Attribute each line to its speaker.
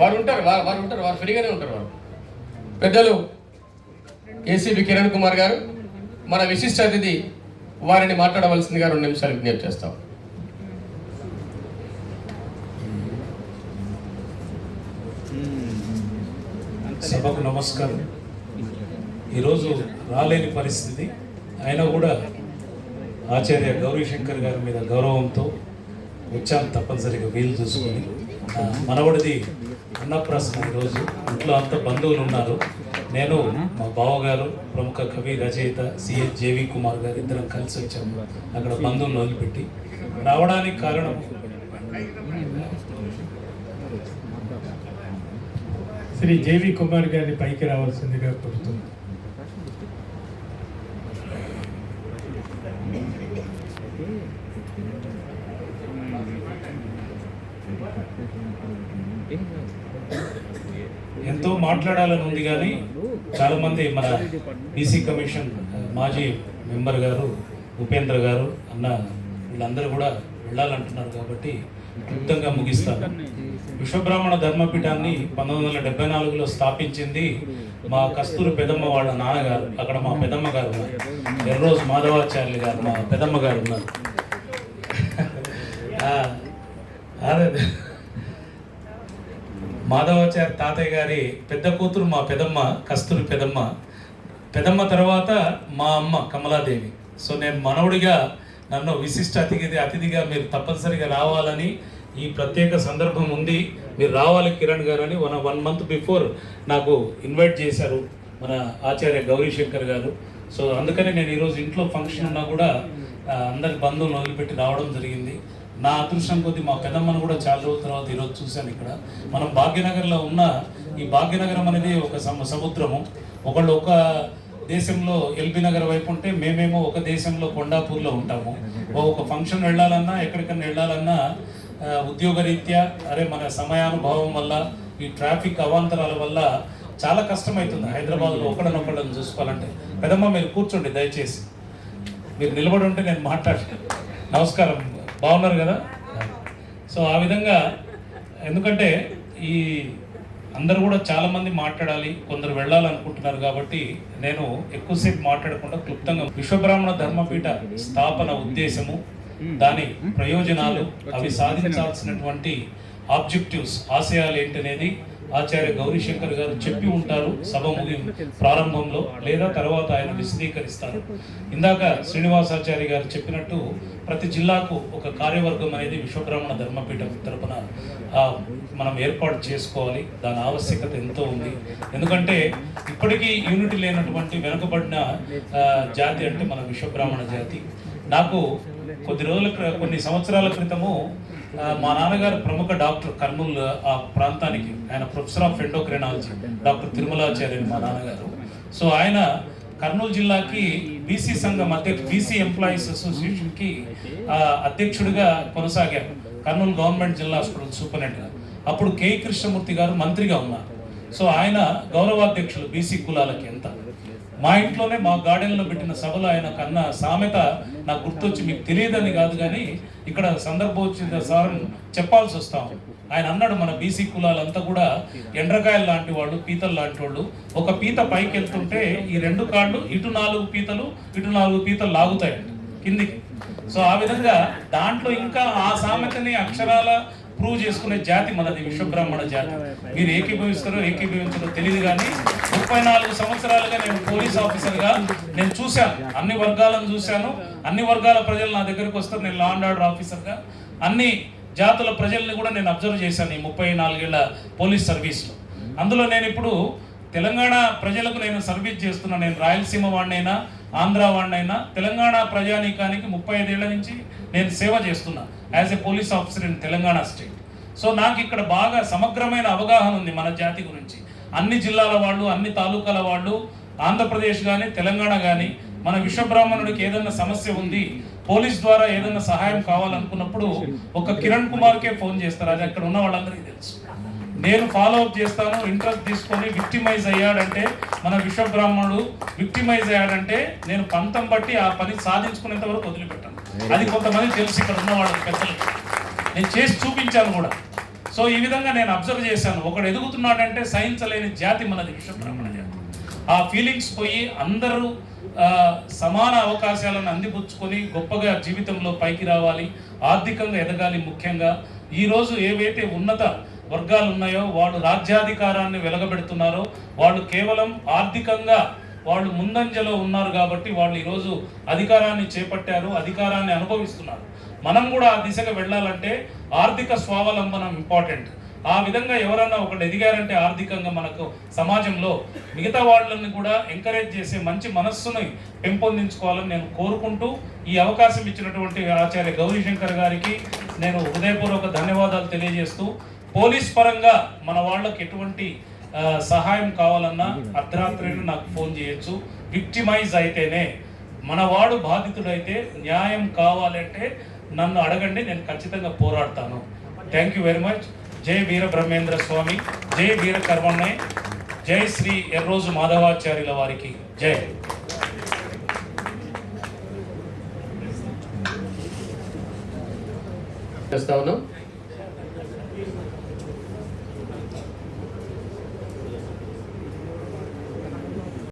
Speaker 1: వారు ఉంటారు వారు వారు ఉంటారు వారు ఫ్రీగానే ఉంటారు వారు పెద్దలు ఏసీబీ కిరణ్ కుమార్ గారు మన విశిష్ట అతిథి వారిని మాట్లాడవలసిందిగా రెండు నిమిషాలు విజ్ఞప్తి చేస్తాం.
Speaker 2: సభకు నమస్కారం. ఈరోజు రాలేని పరిస్థితి. అయినా కూడా ఆచార్య గౌరీశంకర్ గారి మీద గౌరవంతో వచ్చాను తప్పనిసరిగా వీలు చూసుకొని. మనవడిది అన్నప్రాసం ఈరోజు. ఇంట్లో అంత బంధువులు ఉన్నారు. నేను మా బావగారు ప్రముఖ కవి రచయిత సిఎస్ జేవి కుమార్ గారు ఇద్దరం కలిసి వచ్చాము. అక్కడ బంధువులను వదిలిపెట్టి. రావడానికి కారణం?
Speaker 3: శ్రీ జేవి కుమార్ గారిని పైకి రావాల్సిందిగా కోరుతున్నాను.
Speaker 2: ఎంతో మాట్లాడాలని ఉంది కానీ చాలామంది మన బీసీ కమిషన్ మాజీ మెంబర్ గారు ఉపేంద్ర గారు అన్న వీళ్ళందరూ కూడా వెళ్ళాలంటున్నారు కాబట్టి క్లుప్తంగా ముగిస్తాను. విశ్వబ్రాహ్మణ ధర్మపీఠాన్ని పంతొమ్మిది వందల డెబ్బై నాలుగులో స్థాపించింది మా కస్తూరి పెదమ్మ వాళ్ళ నాన్నగారు. అక్కడ మా పెదమ్మ గారు ఉన్నారు. ఎర్రోజు మాధవాచార్యులు గారు మా పెదమ్మ గారు ఉన్నారు. అదే. మాధవాచారి తాతయ్య గారి పెద్ద కూతురు మా పెదమ్మ కస్తూరి పెదమ్మ. పెదమ్మ తర్వాత మా అమ్మ కమలాదేవి. సో నేను మనవుడిగా నన్ను విశిష్ట అతిథి అతిథిగా మీరు తప్పనిసరిగా రావాలని ఈ ప్రత్యేక సందర్భం ఉంది మీరు రావాలి కిరణ్ గారు అని వన్ వన్ మంత్ బిఫోర్ నాకు ఇన్వైట్ చేశారు మన ఆచార్య గౌరీశంకర్ గారు. సో అందుకని నేను ఈరోజు ఇంట్లో ఫంక్షన్ ఉన్నా కూడా అందరి బంధువులు వదిలిపెట్టి రావడం జరిగింది. నా అదృష్టం కొద్ది మా పెద్దమ్మను కూడా చాలా రోజుల తర్వాత ఈరోజు చూశాను ఇక్కడ. మనం భాగ్యనగర్లో ఉన్న ఈ భాగ్యనగరం అనేది ఒక సముద్రము. ఒకళ్ళు ఒక దేశంలో ఎల్బీ నగర్ వైపు ఉంటే మేమేమో ఒక దేశంలో కొండాపూర్లో ఉంటాము. ఒక ఫంక్షన్ వెళ్ళాలన్నా ఎక్కడికన్నా వెళ్ళాలన్నా ఉద్యోగరీత్యా అరే మన సమయానుభవం వల్ల ఈ ట్రాఫిక్ అవాంతరాల వల్ల చాలా కష్టమవుతుంది హైదరాబాద్లో ఒకళ్ళనొకళ్ళని చూసుకోవాలంటే. పెదమ్మ మీరు కూర్చోండి దయచేసి. మీరు నిలబడి ఉంటే నేను మాట్లాడతాను. నమస్కారం. బాగున్నారు కదా? సో ఆ విధంగా ఎందుకంటే ఈ అందరూ కూడా చాలామంది మాట్లాడాలి కొందరు వెళ్ళాలనుకుంటున్నారు కాబట్టి నేను ఎక్కువసేపు మాట్లాడకుండా క్లుప్తంగా విశ్వబ్రాహ్మణ ధర్మపీఠ స్థాపన ఉద్దేశము దాని ప్రయోజనాలు అవి సాధించాల్సినటువంటి ఆబ్జెక్టివ్స్ ఆశయాలు ఏంటనేది ఆచార్య గౌరీశంకర్ గారు చెప్పి ఉంటారు సభ ముగి ప్రారంభంలో లేదా తర్వాత ఆయన విశదీకరిస్తారు. ఇందాక శ్రీనివాసాచార్య గారు చెప్పినట్టు ప్రతి జిల్లాకు ఒక కార్యవర్గం అనేది విశ్వబ్రాహ్మణ ధర్మపీఠం తరపున మనం ఏర్పాటు చేసుకోవాలి. దాని ఆవశ్యకత ఎంతో ఉంది. ఎందుకంటే ఇప్పటికీ యూనిటీ లేనటువంటి వెనుకబడిన జాతి అంటే మన విశ్వబ్రాహ్మణ జాతి. నాకు కొద్ది రోజుల కొన్ని సంవత్సరాల క్రితము మా నాన్నగారు ప్రముఖ డాక్టర్ కర్నూలు ఆ ప్రాంతానికి ఆయన professor of endocrinology doctor Tirumalacharya మా నాన్నగారు. సో ఆయన కర్నూలు జిల్లాకి బీసీ సంఘం అధ్యక్ష బీసీ ఎంప్లాయీస్ అసోసియేషన్కి అధ్యక్షుడిగా కొనసాగారు. కర్నూలు గవర్నమెంట్ జిల్లా హాస్పిటల్ సూపరింటెండెంట్ అప్పుడు కె. కృష్ణమూర్తి గారు మంత్రిగా ఉన్నారు. సో ఆయన గౌరవాధ్యక్షులు బీసీ కులాలకి ఎంత మా ఇంట్లోనే మా గార్డెన్లో పెట్టిన సభలో ఆయన కన్నా సామెత నాకు గుర్తొచ్చి మీకు తెలియదని కాదు కానీ ఇక్కడ సందర్భం వచ్చిన సార్ చెప్పాల్సి వస్తాం ఆయన అన్నాడు మన బీసీ కులాలంతా కూడా ఎండ్రకాయలు లాంటి వాళ్ళు పీతలు లాంటి వాళ్ళు. ఒక పీత పైకి వెళ్తుంటే ఈ రెండు కాళ్ళు ఇటు నాలుగు పీతలు ఇటు నాలుగు పీతలు లాగుతాయి కిందికి. సో ఆ విధంగా దాంట్లో ఇంకా ఆ సామెతని అక్షరాల ప్రూవ్ చేసుకునే జాతి మనది విశ్వబ్రాహ్మణ జాతి. మీరు ఏకీభవిస్తారో ఏకీభవించారో తెలియదు కానీ ముప్పై నాలుగు సంవత్సరాలుగా నేను పోలీస్ ఆఫీసర్గా నేను చూశాను. అన్ని వర్గాలను చూశాను. అన్ని వర్గాల ప్రజలు నా దగ్గరకు వస్తారు. నేను లా అండ్ ఆర్డర్ ఆఫీసర్గా అన్ని జాతుల ప్రజల్ని కూడా నేను అబ్జర్వ్ చేశాను ఈ ముప్పై నాలుగేళ్ళ పోలీస్ సర్వీస్లో. అందులో నేను ఇప్పుడు తెలంగాణ ప్రజలకు నేను సర్వీస్ చేస్తున్నా. నేను రాయలసీమ వాడినైనా ఆంధ్ర వాడినైనా తెలంగాణ ప్రజానీకానికి ముప్పై ఐదేళ్ళ నుంచి నేను సేవ చేస్తున్నాను as a police officer in Telangana state so నాకు ఇక్కడ బాగా సమగ్రమైన అవగాహన ఉంది మన జాతి గురించి. అన్ని జిల్లాల వాళ్ళు అన్ని తాలూకాల వాళ్ళు ఆంధ్రప్రదేశ్ కానీ తెలంగాణ కానీ మన విశ్వబ్రాహ్మణుడికి ఏదైనా సమస్య ఉంది పోలీస్ ద్వారా ఏదైనా సహాయం కావాలనుకున్నప్పుడు ఒక కిరణ్ కుమార్కే ఫోన్ చేస్తారు. అది అక్కడ ఉన్న వాళ్ళందరికీ తెలుసు. నేను ఫాలో అప్ చేస్తాను ఇంట్రెస్ట్ తీసుకొని విక్టిమైజ్ అయ్యాడంటే మన విశ్వబ్రాహ్మణుడు విక్టిమైజ్ అయ్యాడంటే నేను పంతం బట్టి ఆ పని సాధించుకునేంత వరకు వదిలిపెట్టాను. అది కొంతమంది తెలుసు ఇక్కడ ఉన్న వాళ్ళకి పెద్దలు. నేను చేసి చూపించాను కూడా. సో ఈ విధంగా నేను అబ్జర్వ్ చేశాను. ఒకడు ఎదుగుతున్నాడంటే సహించలేని జాతి మనది విశ్వబ్రాహ్మణ జాతి. ఆ ఫీలింగ్స్ పోయి అందరూ సమాన అవకాశాలను అందిపుచ్చుకొని గొప్పగా జీవితంలో పైకి రావాలి ఆర్థికంగా ఎదగాలి ముఖ్యంగా. ఈరోజు ఏవైతే ఉన్నత వర్గాలు ఉన్నాయో వాళ్ళు రాజ్యాధికారాన్ని వెలగబెడుతున్నారో వాళ్ళు కేవలం ఆర్థికంగా వాళ్ళు ముందంజలో ఉన్నారు కాబట్టి వాళ్ళు ఈరోజు అధికారాన్ని చేపట్టారు అధికారాన్ని అనుభవిస్తున్నారు. మనం కూడా ఆ దిశగా వెళ్ళాలంటే ఆర్థిక స్వావలంబనం ఇంపార్టెంట్ ఆ విధంగా ఎవరన్నా ఒకటి ఎదిగారంటే ఆర్థికంగా మనకు సమాజంలో మిగతా వాళ్ళని కూడా ఎంకరేజ్ చేసే మంచి మనస్సుని పెంపొందించుకోవాలని నేను కోరుకుంటూ ఈ అవకాశం ఇచ్చినటువంటి ఆచార్య గౌరీశంకర్ గారికి నేను హృదయపూర్వక ధన్యవాదాలు తెలియజేస్తూ పోలీస్ పరంగా మన వాళ్ళకి ఎటువంటి సహాయం కావాలన్నా అర్ధరాత్రి నాకు ఫోన్ చేయొచ్చు. విక్టిమైజ్ అయితేనే మనవాడు బాధితుడైతే న్యాయం కావాలంటే నన్ను అడగండి నేను ఖచ్చితంగా పోరాడతాను. థ్యాంక్ యూ వెరీ మచ్ జై వీర బ్రహ్మేంద్ర స్వామి జై వీర కర్మణ్ణే జై శ్రీ ఎర్రోజు మాధవాచార్యుల వారికి. జై.
Speaker 1: చేస్తా ఉన్నాం.